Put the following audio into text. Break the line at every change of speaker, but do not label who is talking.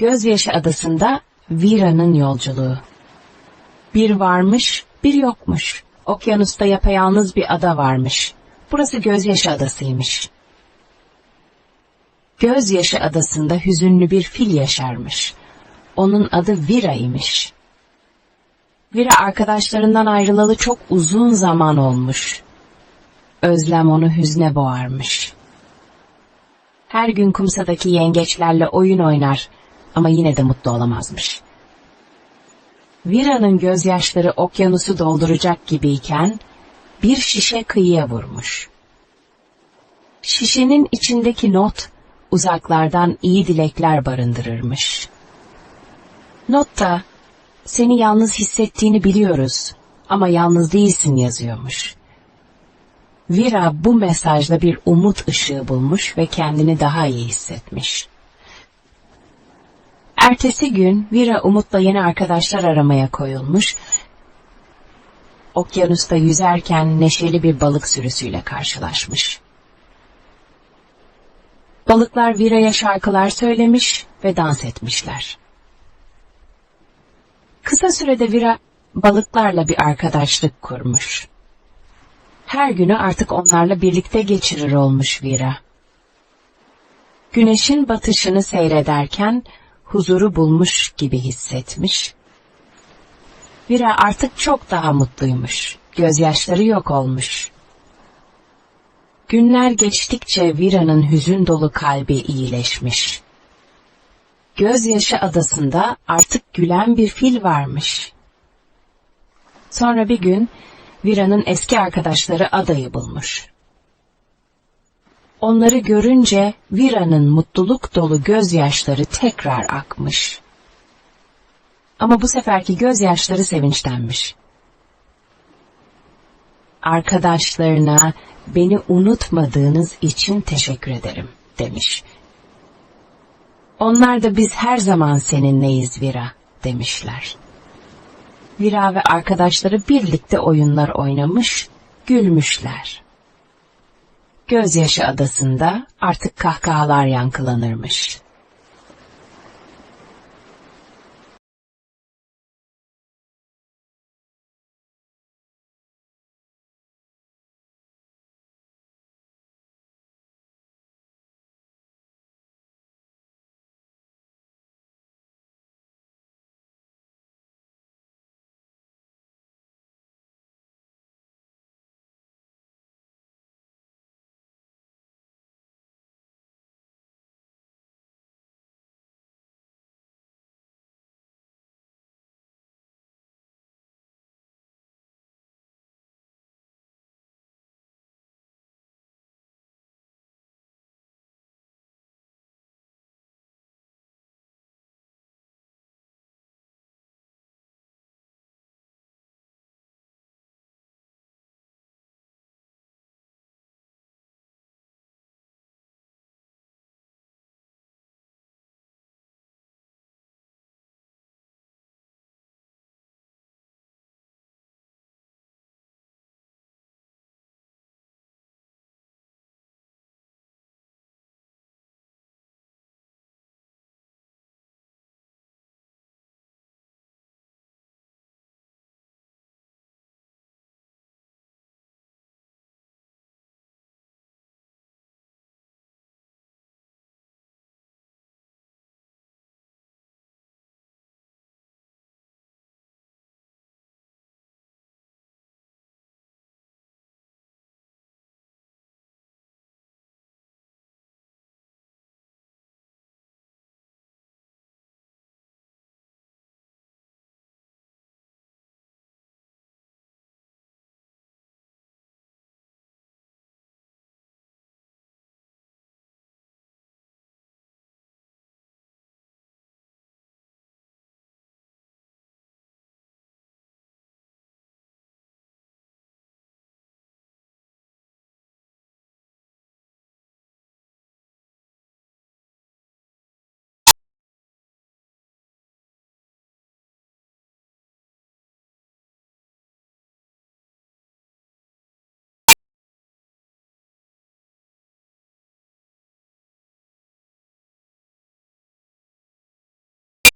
Gözyaşı Adası'nda Vira'nın yolculuğu. Bir varmış, bir yokmuş. Okyanusta yapayalnız bir ada varmış. Burası Gözyaşı Adası'ymış. Gözyaşı Adası'nda hüzünlü bir fil yaşarmış. Onun adı Vira imiş. Vira arkadaşlarından ayrılalı çok uzun zaman olmuş. Özlem onu hüzne boğarmış. Her gün kumsadaki yengeçlerle oyun oynar ama yine de mutlu olamazmış. Vira'nın gözyaşları okyanusu dolduracak gibiyken bir şişe kıyıya vurmuş. Şişenin içindeki not uzaklardan iyi dilekler barındırırmış. Notta seni yalnız hissettiğini biliyoruz ama yalnız değilsin yazıyormuş. Vira bu mesajla bir umut ışığı bulmuş ve kendini daha iyi hissetmiş. Ertesi gün Vira Umut'la yeni arkadaşlar aramaya koyulmuş. Okyanusta yüzerken neşeli bir balık sürüsüyle karşılaşmış. Balıklar Vira'ya şarkılar söylemiş ve dans etmişler. Kısa sürede Vira balıklarla bir arkadaşlık kurmuş. Her günü artık onlarla birlikte geçirir olmuş Vira. Güneşin batışını seyrederken huzuru bulmuş gibi hissetmiş. Vira artık çok daha mutluymuş. Gözyaşları yok olmuş. Günler geçtikçe Vira'nın hüzün dolu kalbi iyileşmiş. Gözyaşı adasında artık gülen bir fil varmış. Sonra bir gün Vira'nın eski arkadaşları adayı bulmuş. Onları görünce Vira'nın mutluluk dolu gözyaşları tekrar akmış. Ama bu seferki gözyaşları sevinçtenmiş. Arkadaşlarına beni unutmadığınız için teşekkür ederim demiş. Onlar da biz her zaman seninleyiz Vira demişler. Vira ve arkadaşları birlikte oyunlar oynamış, gülmüşler. Gözyaşı adasında artık kahkahalar yankılanırmış.